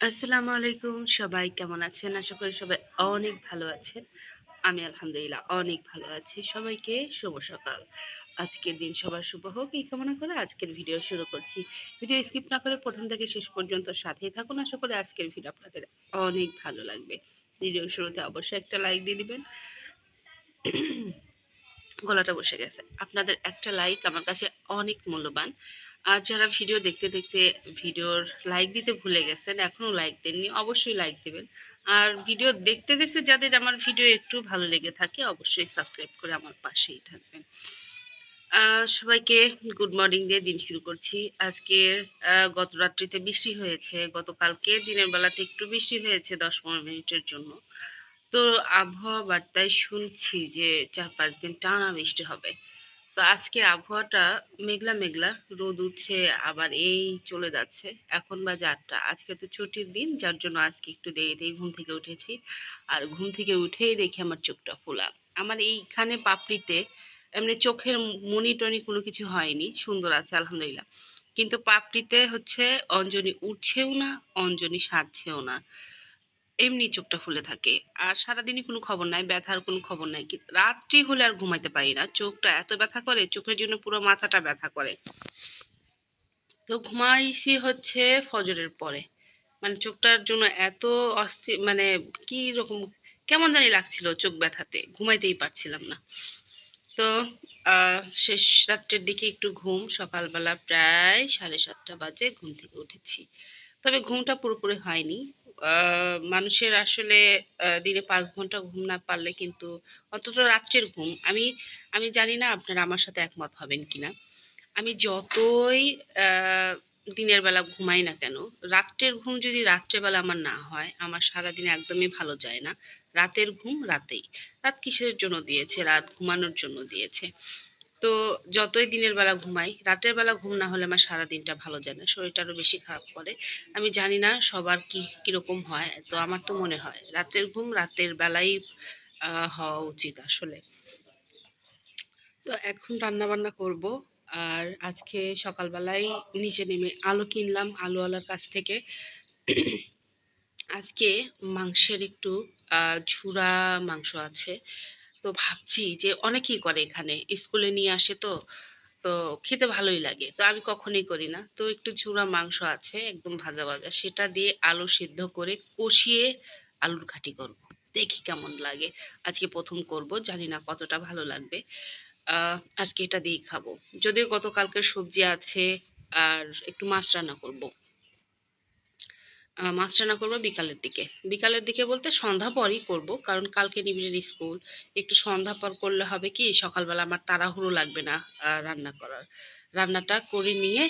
আসসালামু আলাইকুম, সবাই কেমন আছেন? আশা করি সবাই অনেক ভালো আছেন। আমি আলহামদুলিল্লাহ অনেক ভালো আছি। সবাইকে শুভ সকাল। আজকের দিন সবার শুভ হোক, এই কামনা করে আজকের ভিডিও শুরু করছি। ভিডিও স্কিপ না করে প্রথম থেকে শেষ পর্যন্ত সাথেই থাকুন। আশা করি আজকের ভিডিও আপনাদের অনেক ভালো লাগবে। ভিডিও শুরুতে অবশ্যই একটা লাইক দিয়ে দিবেন। গলাটা বসে গেছে। আপনাদের একটা লাইক আমার কাছে অনেক মূল্যবান। আর যারা ভিডিও দেখতে দেখতে ভিডিওর লাইক দিতে ভুলে গেছেন, এখনও লাইক দেননি, অবশ্যই লাইক দেবেন। আর ভিডিও দেখতে দেখতে যাদের আমার ভিডিও একটু ভালো লেগে থাকে, অবশ্যই সাবস্ক্রাইব করে আমার পাশেই থাকবেন। সবাইকে গুড মর্নিং দিয়ে দিন শুরু করছি। আজকে গত রাত্রিতে বৃষ্টি হয়েছে। গতকালকে দিনের বেলাতে একটু বৃষ্টি হয়েছে দশ পনেরো মিনিটের জন্য। তো আবহাওয়া বার্তায় শুনছি যে চার পাঁচ দিন টানা বৃষ্টি হবে। তো আজকে আবহাওয়াটা মেঘলা মেঘলা। রোদ উঠছে, আবার এই চলে যাচ্ছে। এখন বাজে আটটা। আজকে তো ছুটির দিন, যার জন্য আজকে একটু দেরিতেই ঘুম থেকে উঠেছি। আর ঘুম থেকে উঠেই দেখি আমার চোখটা ফোলা। আমার এইখানে পাপড়িতে এমনি চোখের মনি টনি কোনো কিছু হয়নি। সুন্দর আছে, আলহামদুলিল্লাহ। কিন্তু পাপড়িতে হচ্ছে অঞ্জনি উঠছেও না, অঞ্জনি সারছেও না। এমনি চোখটা ফুলে থাকে। আর সারাদিনই কোনো খবর নাই, ব্যথার কোনো খবর নাই। রাত্রি হলে আর ঘুমাইতে পারি না। চোখটা এত ব্যথা করে, চোখের জন্য পুরো মাথাটা ব্যথা করে। তো ঘুমাইছি হচ্ছে ফজরের পরে। মানে চোখটার জন্য এত অস্থির মানে কি রকম কেমন জানি লাগছিল চোখ ব্যথাতে। ঘুমাইতেই পারছিলাম না। তো শেষ রাত্রের দিকে একটু ঘুম। সকালবেলা প্রায় সাড়ে সাতটা বাজে ঘুম থেকে উঠেছি। তবে ঘুমটা পুরোপুরি হয়নি। মানুষের আসলে দিনে পাঁচ ঘণ্টা ঘুম না পারলে কিন্তু অন্তত রাত্রের ঘুম, আমি আমি জানি না আপনারা আমার সাথে একমত হবেন কিনা। আমি যতই দিনের বেলা ঘুমাই না কেন, রাত্রের ঘুম যদি রাত্রেবেলা আমার না হয়, আমার সারাদিন একদমই ভালো যায় না। রাতের ঘুম রাতেই। রাত কিসের জন্য দিয়েছে? রাত ঘুমানোর জন্য দিয়েছে। তো যতই দিনের বেলা ঘুমাই রাতের বেলা ঘুম না হলে আমার সারা দিনটা ভালো যায় না শরীরটা আরও বেশি খারাপ করে। আমি জানি না সবার কি কীরকম হয় তো আমার তো মনে হয় রাতের ঘুম রাতের আহ, হওয়া উচিত আসলে। তো এখন রান্না বান্না করব আর আজকে সকালবেলায় নিচে নেমে আলু কিনলাম আলুওয়ালার কাছ থেকে। আজকে মাংসের একটু ঝুরা মাংস আছে। তো ভাবছি যে অনেকেই করে এখানে। স্কুলে নিয়ে আসে তো তো খেতে ভালোই লাগে। তো আমি কখনোই করি না। তো একটু ঝুরা মাংস আছে, একদম ভাজা ভাজা। সেটা দিয়ে আলু সিদ্ধ করে কষিয়ে আলুর ঘাটি করব। দেখি কেমন লাগে। আজকে প্রথম করব, জানি না কতটা ভালো লাগবে। আজকে এটা দিয়েই খাব। যদিও গতকালকের সবজি আছে, আর একটু মাছ রান্না করব। মাছ রান্না করব বিকালের দিকে। বিকালের দিকে বলতে সন্ধ্যা পরই করব, কারণ কালকে নিবিড়ের স্কুল। একটু সন্ধ্যা পর করলে হবে কি, সকালবেলা আমার তাড়াহুড়ো লাগবে না রান্না করার। রান্নাটা করে নিয়ে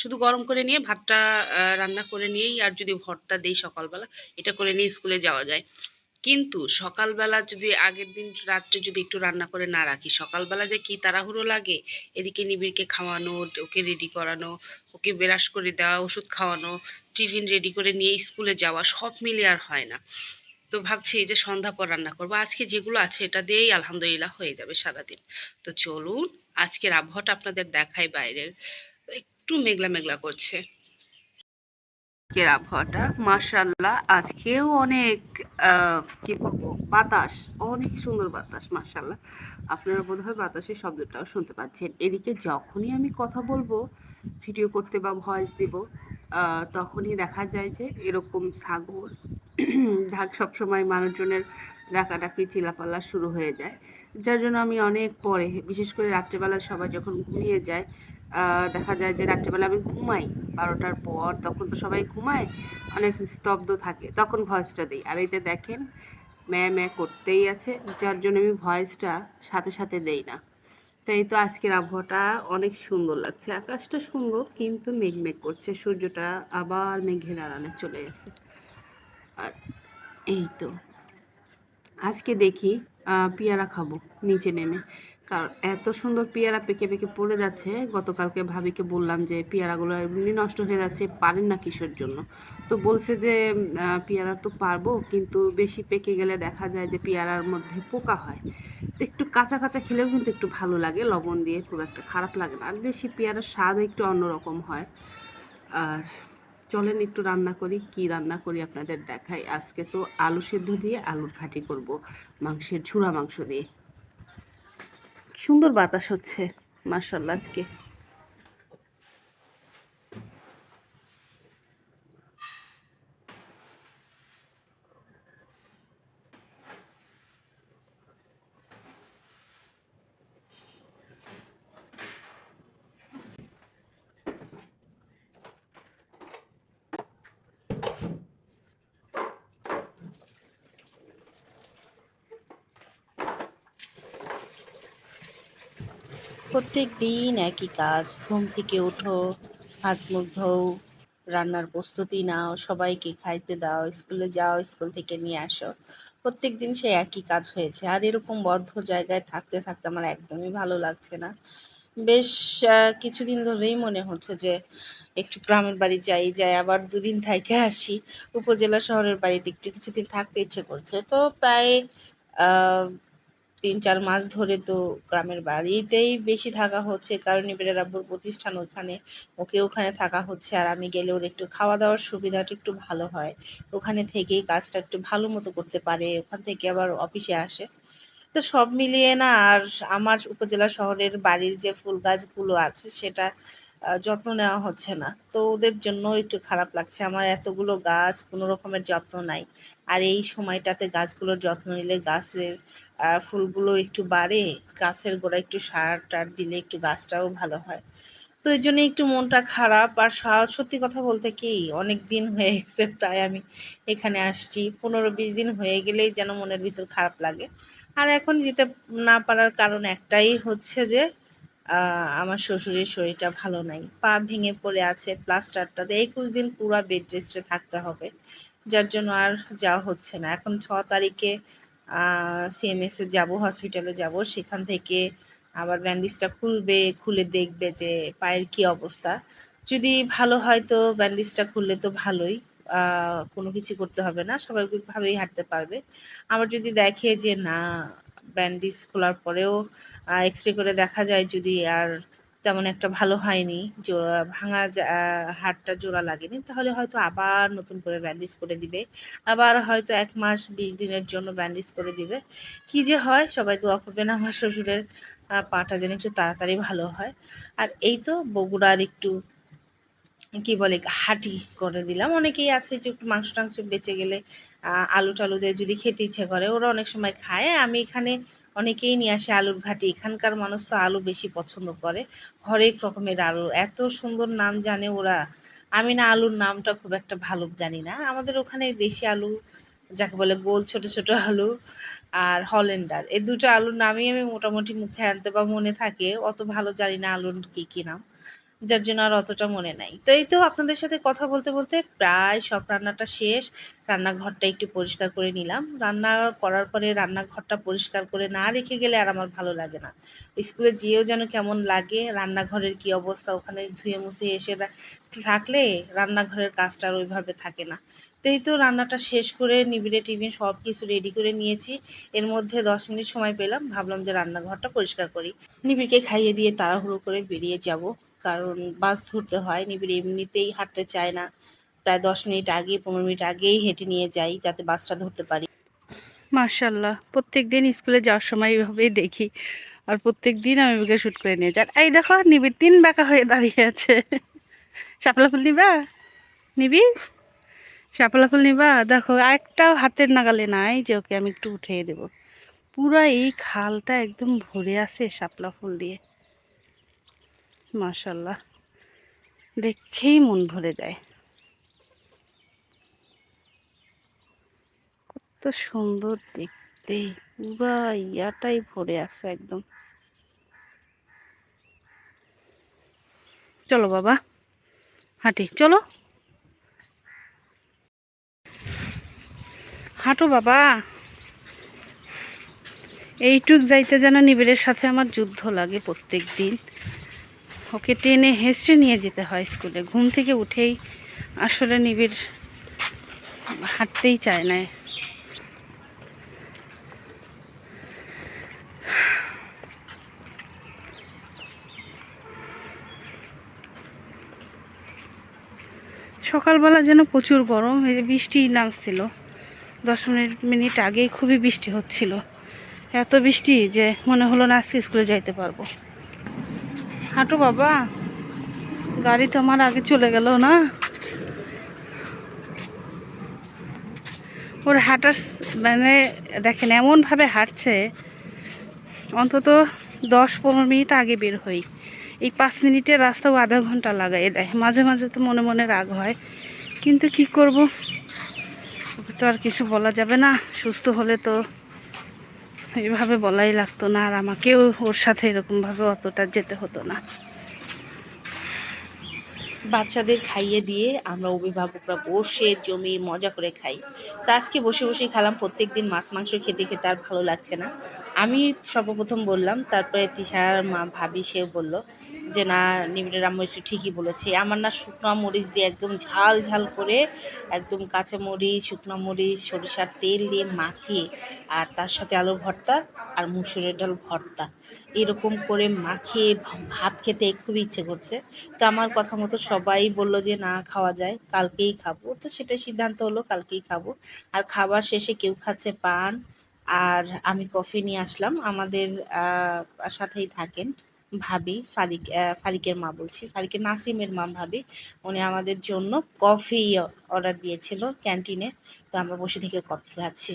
শুধু গরম করে নিয়ে, ভাতটা রান্না করে নিয়েই আর যদি ভর্তা দেই সকালবেলা, এটা করে নিয়ে স্কুলে যাওয়া যায়। কিন্তু সকালবেলা যদি আগের দিন রাত্রে যদি একটু রান্না করে না রাখি, সকালবেলা যে কি তাড়াহুড়ো লাগে, এদিকে নিবিড়কে খাওয়ানো, ওকে রেডি করানো, ওকে ব্রাশ করে দেওয়া, ওষুধ খাওয়ানো টিফিন রেডি করে নিয়ে স্কুলে যাওয়া, সব মিলে আর হয় না। তো ভাবছি যে সন্ধ্যা পর রান্না করব। আজকে যেগুলো আছে, এটা দিয়েই আলহামদুলিল্লাহ হয়ে যাবে সারাদিন। তো চলুন, আজকের আবহাওয়াটা আপনাদের দেখায় বাইরের। একটু মেঘলা মেঘলা করছে। আজকের আবহাওয়াটা। মার্শাল্লাহ আজকেও অনেক কি বলব, বাতাস, অনেক সুন্দর বাতাস মার্শাল্লাহ আপনারা বোধহয় বাতাসের শব্দটাও শুনতে পাচ্ছেন। এদিকে যখনই আমি কথা বলব, ভিডিও করতে বা ভয়েস দিব তখনই দেখা যায় যে এরকম ছাগল ঝাঁক সবসময় মানুষজনের ডাকাডাকি, চিলাপাল্লা শুরু হয়ে যায়। যার জন্য আমি অনেক পরে, বিশেষ করে রাত্রেবেলা সবাই যখন ঘুমিয়ে যায় দেখা যায় যে রাত্রেবেলা আমি ঘুমাই বারোটার পর, তখন তো সবাই ঘুমায়, অনেক স্তব্ধ থাকে, তখন ভয়েসটা দিই। আর এতে দেখেন, ম্যা ম্যা করতেই আছে, যার জন্য আমি ভয়েসটা সাথে সাথে দেই না। তাই তো আজকের আবহাওয়াটা অনেক সুন্দর লাগছে। আকাশটা সুন্দর, কিন্তু মেঘ মেঘ করছে, সূর্যটা আবার মেঘের আড়ালে চলে গেছে। আর এই তো, আজকে দেখি পেয়ারা খাব, নিচে নেমে। কারণ এত সুন্দর পেয়ারা পেকে পেকে পড়ে যাচ্ছে। গতকালকে ভাবিকে বললাম যে, পেয়ারাগুলো এমনি নষ্ট হয়ে যাচ্ছে, পারেন না কিসের জন্য? তো বলছে যে পেয়ারা তো পারব, কিন্তু বেশি পেকে গেলে দেখা যায় যে পেয়ারার মধ্যে পোকা হয়। তো একটু কাঁচা কাঁচা খেলেও কিন্তু একটু ভালো লাগে, লবণ দিয়ে খুব একটা খারাপ লাগে না। আর দেশি পেয়ারার স্বাদ একটু অন্যরকম হয়। আর চলেন একটু রান্না করি, কি রান্না করি আপনাদের দেখাই। আজকে তো আলু সেদ্ধ দিয়ে আলুর ঘাটি করব, মাংসের ঝুরা মাংস দিয়ে। সুন্দর বাতাস হচ্ছে মার্শাল্লাহ আজকে। প্রত্যেক দিন একই কাজ, ঘুম থেকে ওঠো, হাত মুখ ধোও, রান্নার প্রস্তুতি নাও, সবাইকে খাইতে দাও, স্কুলে যাও, স্কুল থেকে নিয়ে আসো। প্রত্যেক দিন সে একই কাজ হয়েছে। আর এরকম বদ্ধ জায়গায় থাকতে থাকতে আমার একদমই ভালো লাগছে না। বেশ কিছুদিন ধরেই মনে হচ্ছে যে একটু গ্রামের বাড়ি যাই যাই, আবার দুদিন থেকে আসি। উপজেলা শহরের বাড়িতে একটু কিছুদিন থাকতে ইচ্ছে করছে। তো প্রায় তিন চার মাস ধরে তো গ্রামের বাড়িতেই বেশি থাকা হচ্ছে কারণ এবারে আব্বুর প্রতিষ্ঠান ওখানে, ওকে ওখানে থাকা হচ্ছে। আর আমি গেলে ওর একটু খাওয়া দাওয়ার সুবিধাটা একটু ভালো হয়। ওখানে থেকেই কাজটা একটু ভালো মতো করতে পারে, ওখান থেকে আবার অফিসে আসে। তো সব মিলিয়ে না, আর আমার উপজেলা শহরের বাড়ির যে ফুল গাছগুলো আছে, সেটা যত্ন নেওয়া হচ্ছে না। তো ওদের জন্য একটু খারাপ লাগছে। আমার এতগুলো গাছ কোনো রকমের যত্ন নাই। আর এই সময়টাতে গাছগুলোর যত্ন নিলে গাছের ফুলগুলো একটু বাড়ে, গাছের গোড়ায় একটু সার টার দিলে একটু গাছটাও ভালো হয়। তো এই জন্য একটু মনটা খারাপ। আর সত্যি কথা বলতে কি, অনেক দিন হয়ে গেছে, প্রায় আমি এখানে আসছি। পনেরো বিশ দিন হয়ে গেলেই যেন মনের ভিতর খারাপ লাগে। আর এখন যেতে না পারার কারণ একটাই হচ্ছে যে আমার শ্বশুরের শরীরটা ভালো নাই। পা ভেঙে পড়ে আছে প্লাস্টারটাতে একুশ দিন পুরো বেড রেস্টে থাকতে হবে। যার জন্য আর যাওয়া হচ্ছে না। এখন ছ তারিখে সিএমএস এ যাব হসপিটালে যাব। সেখান থেকে আবার ব্যান্ডেজটা খুলবে, খুলে দেখবে যে পায়ের কি অবস্থা। যদি ভালো হয় তো ব্যান্ডেজটা খুললে তো ভালোই। কোনো কিছু করতে হবে না। স্বাভাবিকভাবেই হাঁটতে পারবে। আবার যদি দেখে যে না ব্যান্ডেজ খোলার পরেও এক্স রে করে দেখা যায় যদি আর তেমন একটা ভালো হয়নি জোড়া ভাঙা হাড়টা জোড়া লাগেনি, তাহলে হয়তো আবার নতুন করে ব্যান্ডেজ করে দিবে। আবার হয়তো এক মাস, বিশ দিনের জন্য ব্যান্ডেজ করে দিবে। কি যে হয়, সবাই দোয়া করবেন আমার শ্বশুরের পাটা যেন একটু তাড়াতাড়ি ভালো হয়। আর এই তো বগুড়ার একটু কি বলে, হাঁটি করে দিলাম। অনেকেই আছে যে একটু মাংস টাংস বেঁচে গেলে আলু টালু দিয়ে যদি খেতে ইচ্ছে করে, ওরা অনেক সময় খায়। আমি এখানে অনেকেই নিয়ে আসে আলুর ঘাটি। এখানকার মানুষ তো আলু বেশি পছন্দ করে। হরেক রকমের আলু। এত সুন্দর নাম জানে ওরা। আমি না আলুর নামটা খুব একটা ভালো জানি না। আমাদের ওখানে দেশি আলু, যাকে বলে গোল ছোট ছোট আলু আর হলেন্ডার এই দুটো আলুর নামই আমি মোটামুটি মুখে আনতে বা মনে থাকে। অত ভালো জানি না আলুর কী কী নাম। যার জন্য আর অতটা মনে নাই। তো এই তো আপনাদের সাথে কথা বলতে বলতে প্রায় সব রান্নাটা শেষ। রান্নাঘরটা একটু পরিষ্কার করে নিলাম। রান্না করার পরে রান্নাঘরটা পরিষ্কার করে না রেখে গেলে আর আমার ভালো লাগে না। স্কুলে যেয়েও যেন কেমন লাগে, রান্নাঘরের কি অবস্থা, ওখানে ধুয়ে মুছে এসে থাকলে রান্নাঘরের কাজটা আর ওইভাবে থাকে না। তো এই তো রান্নাটা শেষ করে নিবিড়ে টিফিন সব কিছু রেডি করে নিয়েছি। এর মধ্যে দশ মিনিট সময় পেলাম, ভাবলাম যে রান্নাঘরটা পরিষ্কার করি। নিবিড়কে খাইয়ে দিয়ে তাড়াহুড়ো করে বেরিয়ে যাব। কারণ বাস ধরতে হয় নিবিড় এমনিতেই হাঁটতে চায় না। প্রায় দশ মিনিট আগে পনেরো মিনিট আগেই হেঁটে নিয়ে যাই যাতে বাসটা ধরতে পারি। মার্শাল্লাহ প্রত্যেক দিন স্কুলে যাওয়ার সময় এইভাবেই দেখি। আর প্রত্যেক দিন আমি ওকে শ্যুট করে নিয়ে যাই। এই দেখো, নিবিড় তিন বাঁকা হয়ে দাঁড়িয়ে আছে। শাপলা ফুল নিবা? নিবি? শাপলা ফুল নিবা? দেখো, একটাও হাতের নাগালে নাই যে ওকে আমি একটু উঠিয়ে দেব। পুরা এই খালটা একদম ভরে আছে শাপলা ফুল দিয়ে। মাশাল্লাহ। দেখেই মন ভরে যায়। কত সুন্দর দেখতে। পুরা ইয়াটাই ভরে আছে একদম। চলো বাবা, হাঁটি। চলো। হাঁটো বাবা। এইটুক যাইতে যেন নিবিড়ের সাথে আমার যুদ্ধ লাগে প্রত্যেক দিন ওকে টেনে হেঁচড়ে নিয়ে যেতে হয় স্কুলে। ঘুম থেকে উঠেই আসলে নিবিড় হাঁটতেই চায় না। সকালবেলা যেন প্রচুর গরম, এই বৃষ্টি নামছিল। দশ মিনিট মিনিট আগেই খুবই বৃষ্টি হচ্ছিল। এত বৃষ্টি যে মনে হলো না আজকে স্কুলে যাইতে পারব। হাঁটো বাবা। গাড়ি তো আমার আগে চলে গেল না? ওর হাঁটার মানে দেখেন, এমনভাবে হাঁটছে, অন্তত দশ পনেরো মিনিট আগে বের হই। এই পাঁচ মিনিটের রাস্তাও আধা ঘণ্টা লাগাই দেয় মাঝে মাঝে তো মনে মনে রাগ হয়। কিন্তু কি করব? তো আর কিছু বলা যাবে না। সুস্থ হলে তো এইভাবে বলাই লাগতো না আর আমাকেও ওর সাথে এরকমভাবে অতটা যেতে হতো না। বাচ্চাদের খাইয়ে দিয়ে আমরা অভিভাবকরা বসে জমি মজা করে খাই। তা আজকে বসে বসে খেলাম প্রত্যেক দিন মাছ, মাংস খেতে খেতে আর ভালো লাগছে না। আমি সর্বপ্রথম বললাম, তারপরে তিশার মা ভাবি সেও বলল যে, না, নিবিড়ের আম্মু একটু ঠিকই বলেছে। আমার না শুকনো মরিচ দিয়ে একদম ঝাল ঝাল করে একদম কাঁচা মরিচ, শুকনো মরিচ, সরিষার তেল দিয়ে মাখিয়ে আর তার সাথে আলু ভর্তা আর মুসুরের ডাল ভর্তা। এরকম করে মাখিয়ে ভাত খেতে খুবই ইচ্ছে করছে। তো আমার কথা মতো সবাই বলল যে, না, খাওয়া যায়, কালকেই খাব। তো সেটাই সিদ্ধান্ত হলো, কালকেই খাব। আর খাবার শেষে কেউ খাচ্ছে পান আর আমি কফি নিয়ে আসলাম। আমাদের সাথেই থাকেন ভাবি, ফারিক ফারিকের মা বলছি। ফারিকের নাসিমের মা ভাবি, উনি আমাদের জন্য কফি অর্ডার দিয়েছিল ক্যান্টিনে। তো আমরা বসে থেকে কফি খাচ্ছি।